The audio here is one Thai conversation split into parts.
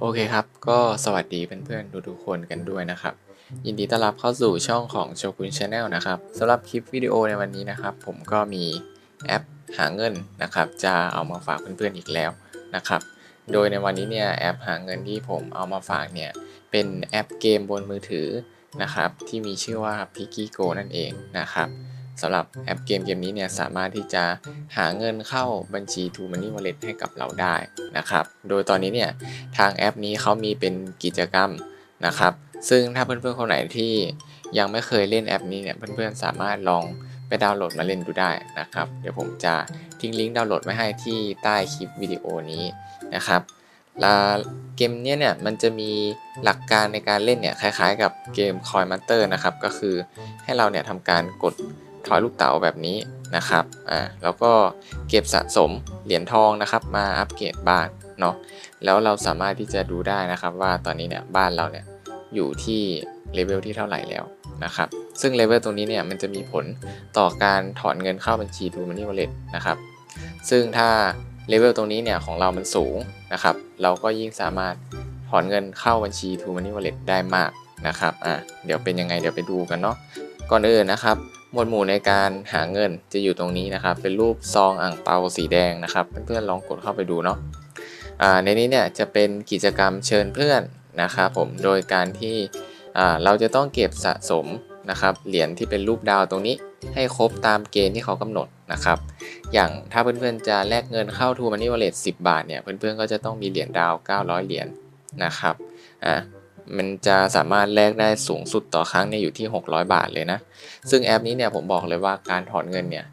โอเคครับ ก็สวัสดีเพื่อนๆทุกๆคนกันด้วยนะครับ ยินดีต้อนรับเข้าสู่ช่องของโชกุนชาแนลนะครับสำหรับคลิปวิดีโอในวันนี้นะครับ ผมก็มีแอปหาเงินนะครับ จะเอามาฝากเพื่อนๆอีกแล้วนะครับ โดยในวันนี้เนี่ยแอปหาเงินที่ผมเอามาฝากเนี่ยเป็นแอปเกมบนมือถือนะครับ ที่มีชื่อว่า p i g g y Go นั่นเองนะครับ สำหรับแอปเกมเกมนี้เนี่ยสามารถที่จะหาเงินเข้าบัญชี t ู Money Wallet ให้กับเราได้นะครับ โดยตอนนี้เนี่ยทางแอปนี้เขามีเป็นกิจกรรมนะครับ ซึ่งถ้าเพื่อนๆคนไหนที่ยังไม่เคยเล่นแอปนี้เนี่ยเพื่อนๆสามารถลองไปดาวน์โหลดมาเล่นดูได้นะครับ เดี๋ยวผมจะทิ้งลิงก์ดาวน์โหลดไว้ให้ที่ใต้คลิปวิดีโอนี้นะครับแลเกมนี้เนี่ยมันจะมีหลักการในการเล่นเนี่ยคล้ายๆ กับเกม Coin Master นะครับ ก็คือให้เราเนี่ยทำการกด ถอยลูกเต๋าแบบนี้นะครับอ่าแล้วก็เก็บสะสมเหรียญทองนะครับ มาอัปเกรดบ้านเนาะแล้วเราสามารถที่จะดูได้นะครับว่าตอนนี้เนี่ยบ้านเราเนี่ยอยู่ที่เลเวลที่เท่าไหร่แล้วนะครับ ซึ่งเลเวลตรงนี้เนี่ยมันจะมีผลต่อการถอนเงินเข้าบัญชี True Money Wallet นะครับ ซึ่งถ้าเลเวลตรงนี้เนี่ยของเรามันสูงนะครับ เราก็ยิ่งสามารถถอนเงินเข้าบัญชี True Money Wallet ได้มากนะครับ อะ เดี๋ยวเป็นยังไงเดี๋ยวไปดูกันเนาะ ก่อนอื่นนะครับ มวดหมู่ในการหาเงินจะอยู่ตรงนี้นะครับ เป็นรูปซองอ่างเปาสีแดงนะครับเพื่อนๆลองกดเข้าไปดูเนาะในนี้เนี่ยจะเป็นกิจกรรมเชิญเพื่อนนะครับผมโดยการที่เราจะต้องเก็บสะสมนะครับเหรียญที่เป็นรูปดาวตรงนี้ให้ครบตามเกณฑ์ที่เขากำหนดนะครับ อย่างถ้าเพื่อนๆจะแลกเงินเข้า True Money Wallet 10บาทเนี่ยเพื่อนๆก็จะต้องมีเหรียญดาว 900 เหรียญนะครับอ่า มันจะสามารถแลกได้สูงสุดต่อครั้งเนี่ยอยู่ที่ 600 บาทเลยนะ ซึ่งแอปนี้เนี่ยผมบอกเลยว่าการถอนเงินเนี่ย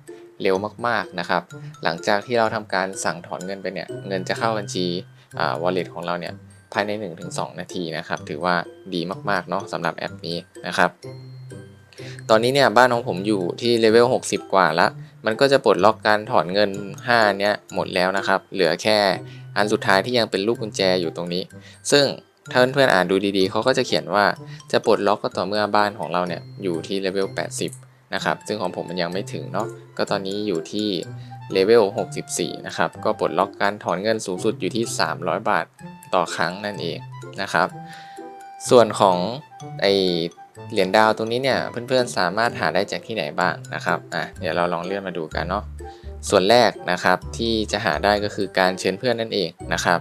เร็วมากๆนะครับ หลังจากที่เราทำการสั่งถอนเงินไปเนี่ย เงินจะเข้าบัญชีอ่า wallet ของเราเนี่ยภายใน 1-2 นาทีนะครับ ถือว่าดีมากๆเนาะสำหรับแอปนี้นะครับ ตอนนี้เนี่ยบ้านของผมอยู่ที่เลเวล 60 กว่าละ มันก็จะปลดล็อกการถอนเงิน 5 เนี้ยหมดแล้วนะครับ เหลือแค่อันสุดท้ายที่ยังเป็นลูกกุญแจอยู่ตรงนี้ ซึ่ง ถ้าเพื่อนๆอ่านดูดีๆ เขาก็จะเขียนว่าจะปลดล็อกก็ต่อเมื่อบ้านของเราเนี่ยอยู่ที่เลเวล 80 นะครับ ซึ่งของผมมันยังไม่ถึงเนาะ ก็ตอนนี้อยู่ที่เลเวล 64 นะครับ ก็ปลดล็อกการถอนเงินสูงสุดอยู่ที่ 300 บาทต่อครั้งนั่นเองนะครับ ส่วนของไอเหรียญดาวตรงนี้เนี่ยเพื่อนๆสามารถหาได้จากที่ไหนบ้างนะครับ อะเดี๋ยวเราลองเลื่อนมาดูกันเนาะส่วนแรกนะครับที่จะหาได้ก็คือการเชิญเพื่อนนั่นเองนะครับ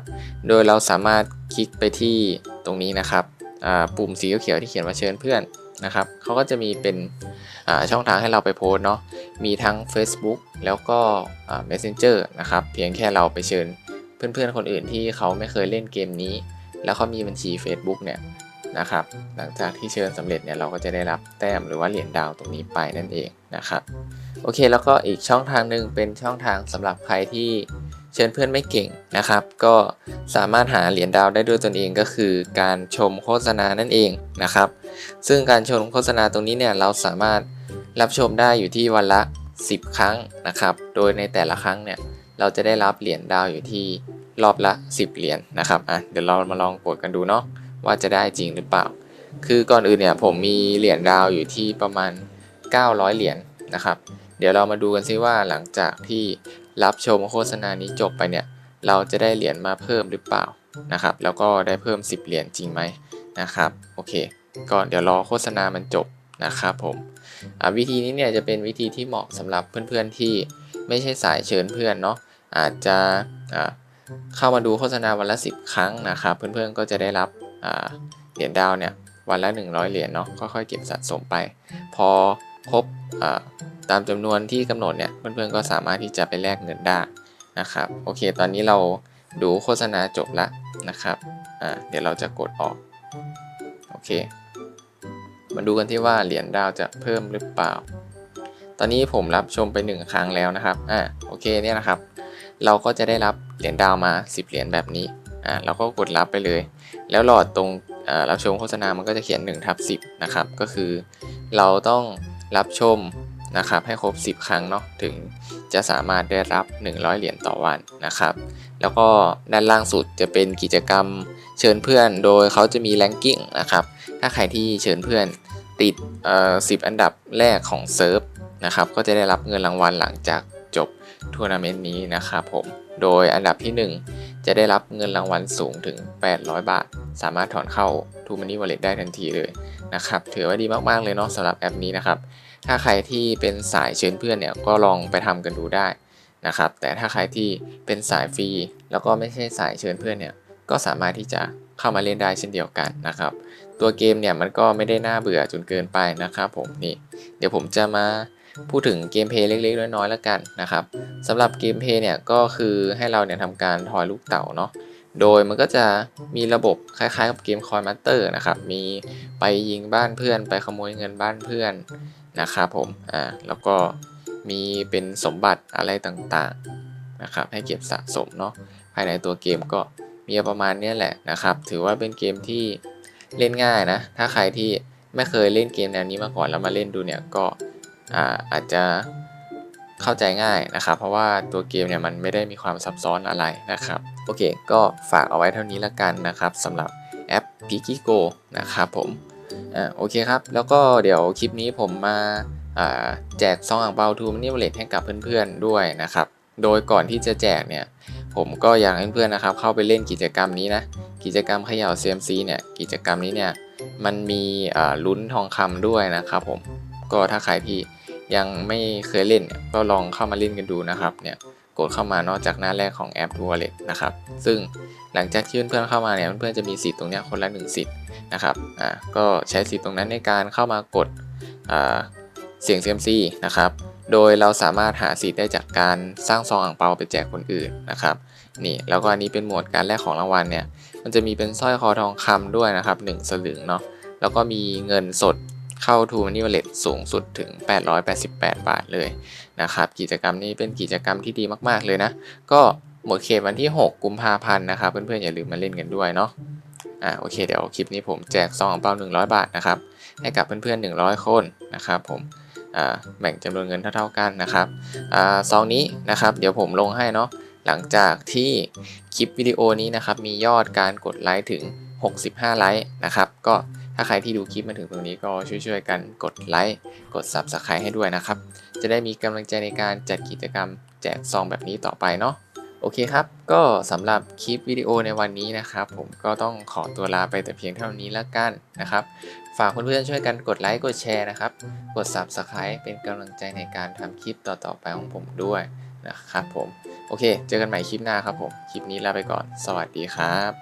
โดยเราสามารถ คลิกไปที่ตรงนี้นะครับปุ่มสีเขียวที่เขียนว่าเชิญเพื่อนนะครับเขาก็จะมีเป็นช่องทางให้เราไปโพสเนาะมีทั้ง Facebook แล้วก็ Messenger นะครับเพียงแค่เราไปเชิญเพื่อนๆคนอื่นที่เขาไม่เคยเล่นเกมนี้ แล้วเขามีบัญชี Facebook เนี่ยนะครับหลังจากที่เชิญสำเร็จเนี่ยเราก็จะได้รับแต้มหรือว่าเหรียญดาวตรงนี้ไปนั่นเองนะครับโอเคแล้วก็อีกช่องทางหนึ่งเป็นช่องทางสำหรับใครที่ เชิญเพื่อนไม่เก่งนะครับ ก็สามารถหาเหรียญดาวได้ด้วยตนเองก็คือ การชมโฆษณานั่นเองนะครับ ซึ่งการชมโฆษณาตรงนี้เนี่ยเราสามารถรับชมได้อยู่ที่วันละ 10 ครั้งนะครับ โดยในแต่ละครั้งเนี่ยเราจะได้รับเหรียญดาวอยู่ที่รอบละ 10 เหรียญนะครับอะเดี๋ยวเรามาลองกดกันดูเนาะว่าจะได้จริงหรือเปล่า คือก่อนอื่นเนี่ยผมมีเหรียญดาวอยู่ที่ประมาณ 900 เหรียญนะครับ เดี๋ยวเรามาดูกันซิว่าหลังจากที่ รับชมโฆษณานี้จบไปเนี่ย เราจะได้เหรียญมาเพิ่มหรือเปล่านะครับ แล้วก็ได้เพิ่ม 10 เหรียญจริงไหมนะครับ โอเค ก็เดี๋ยวรอโฆษณามันจบนะครับผมวิธีนี้เนี่ยจะเป็นวิธีที่เหมาะสำหรับเพื่อนๆที่ไม่ใช่สายเชิญเพื่อนเนาะ อาจจะเข้ามาดูโฆษณาวันละ 10 ครั้งนะครับ เพื่อนๆก็จะได้รับเหรียญดาวเนี่ยวันละ 100 เหรียญเนาะ ค่อยๆเก็บสะสมไป พอ ครบตามจำนวนที่กำหนดเนี่ยเพื่อนๆก็สามารถที่จะไปแลกเงินได้นะครับโอเค ตอนนี้เราดูโฆษณาจบแล้วนะครับอ่าเดี๋ยวเราจะกดออกโอเค มาดูกันที่ว่าเหรียญดาวจะเพิ่มหรือเปล่า ตอนนี้ผมรับชมไป 1 ครั้งแล้วนะครับอ่าโอเคเนี่ยนะครับ เราก็จะได้รับเหรียญดาวมา 10 เหรียญแบบนี้อ่าเราก็กดรับไปเลย แล้วหลอดตรงรับชมโฆษณามันก็จะเขียน1ทับ10นะครับก็คือเราต้อง รับชมนะครับให้ครบ 10 ครั้งเนาะถึงจะสามารถได้รับ 100 เหรียญต่อวันนะครับ แล้วก็ด้านล่างสุดจะเป็นกิจกรรมเชิญเพื่อน โดยเขาจะมีแรงกิ้งนะครับ ถ้าใครที่เชิญเพื่อนติดเอ่อ10 อันดับแรกของเซิร์ฟนะครับ ก็จะได้รับเงินรางวัลหลังจากจบทัวร์นาเมนต์นี้นะครับผม โดยอันดับที่ จะได้รับเงินรางวัลสูงถึง 800 บาท สามารถถอนเข้า t o Money Wallet ได้ทันทีเลยนะครับถือว่าดีมากๆเลยเนาะสำหรับแอปนี้นะครับ ถ้าใครที่เป็นสายเชิญเพื่อนเนี่ยก็ลองไปทำกันดูได้นะครับแต่ถ้าใครที่เป็นสายฟรีแล้วก็ไม่ใช่สายเชิญเพื่อนเนี่ยก็สามารถที่จะเข้ามาเล่นได้เช่นเดียวกันนะครับ ตัวเกมเนี่ยมันก็ไม่ได้น่าเบื่อจนเกินไปนะครับผมนี่เดี๋ยวผมจะมา พูดถึงเกมเพลย์เล็กๆ น้อยๆแล้วกันนะครับสำหรับเกมเพลย์เนี่ยก็คือให้เราเนี่ยทำการทอยลูกเต๋าเนาะโดยมันก็จะมีระบบคล้ายๆกับเกมคอยมัตเตอร์นะครับ มีไปยิงบ้านเพื่อน ไปขโมยเงินบ้านเพื่อนนะครับผมอ่าแล้วก็มีเป็นสมบัติอะไรต่างๆนะครับ ให้เก็บสะสมเนาะภายในตัวเกมก็มีประมาณนี้แหละนะครับ ถือว่าเป็นเกมที่เล่นง่ายนะ ถ้าใครที่ไม่เคยเล่นเกมแนวนี้มาก่อนแล้วมาเล่นดูเนี่ยก็ อาอาจจะเข้าใจง่ายนะครับ เพราะว่าตัวเกมเนี่ยมันไม่ได้มีความซับซ้อนอะไรนะครับ โอเค ก็ฝากเอาไว้เท่านี้ละกันนะครับสำหรับแอป p i k i g o นะครับผมอ่าโอเคครับ แล้วก็เดี๋ยวคลิปนี้ผมมาาแจกซองอ่างเปาทูมันนี่วเลตให้กับเพื่อนๆด้วยนะครับ โดยก่อนที่จะแจกเนี่ย ผมก็อยากให้เพื่อนๆนะครับ เข้าไปเล่นกิจกรรมนี้นะ กิจกรรมเขย่า CMC เนี่ยกิจกรรมนี้เนี่ยมันมีลุ้นทองคำด้วยนะครับผมก็ถ้าใครที่ ยังไม่เคยเล่นก็ลองเข้ามาเล่นกันดูนะครับเนี่ยกดเข้ามานอกจากหน้าแรกของแอป Wallet นะครับซึ่งหลังจากที่เพื่อนๆเข้ามาเนี่ยเพื่อนๆจะมีสิทธิ์ตรงนี้คนละ1สิทธิ์นะครับอ่าก็ใช้สิทธิ์ตรงนั้นในการเข้ามากดอ่าเสียง CMC นะครับโดยเราสามารถหาสิทธิ์ได้จากการสร้างซองอ่างเปาไปแจกคนอื่นนะครับนี่แล้วก็อันนี้เป็นหมวดการแลกของรางวัลเนี่ยมันจะมีเป็นสร้อยคอทองคำด้วยนะครับ1สลึงเนาะแล้วก็มีเงินสด เข้า t ูมันนี่ว l เล็ตสูงสุดถึง 888 บาทเลยนะครับ กิจกรรมนี้เป็นกิจกรรมที่ดีมากๆเลยนะ ก็หมดเขตวันที่ 6 กุมภาพันธ์นะครับ เพื่อนๆอย่าลืมมาเล่นกันด้วยเนาะอ่าโอเคเดี๋ยวคลิปนี้ผมแจกซองอ่างเป้า 100 บาทนะครับ ให้กับเพื่อนๆ 100 คนนะครับผมอ่าแบ่งจำนวนเงินเท่าๆกันนะครับอ่าซองนี้นะครับเดี๋ยวผมลงให้เนาะหลังจากที่คลิปวิดีโอนี้นะครับมียอดการกดไลค์ถึง 65 ไลค์นะครับ ก็ ถ้าใครที่ดูคลิปมาถึงตรงนี้ก็ช่วยๆกันกดไลค์ กด Subscribe ให้ด้วยนะครับ จะได้มีกำลังใจในการจัดกิจกรรมแจกซองแบบนี้ต่อไปเนาะโอเคครับ ก็สำหรับคลิปวิดีโอในวันนี้นะครับ ผมก็ต้องขอตัวลาไปแต่เพียงเท่านี้แล้วกันนะครับ ฝากเพื่อนๆช่วยกันกดไลค์ กดแชร์นะครับ กด Subscribe เป็นกำลังใจในการทำคลิปต่อๆไปของผมด้วยนะครับผม โอเค เจอกันใหม่คลิปหน้าครับผม คลิปนี้ลาไปก่อน สวัสดีครับ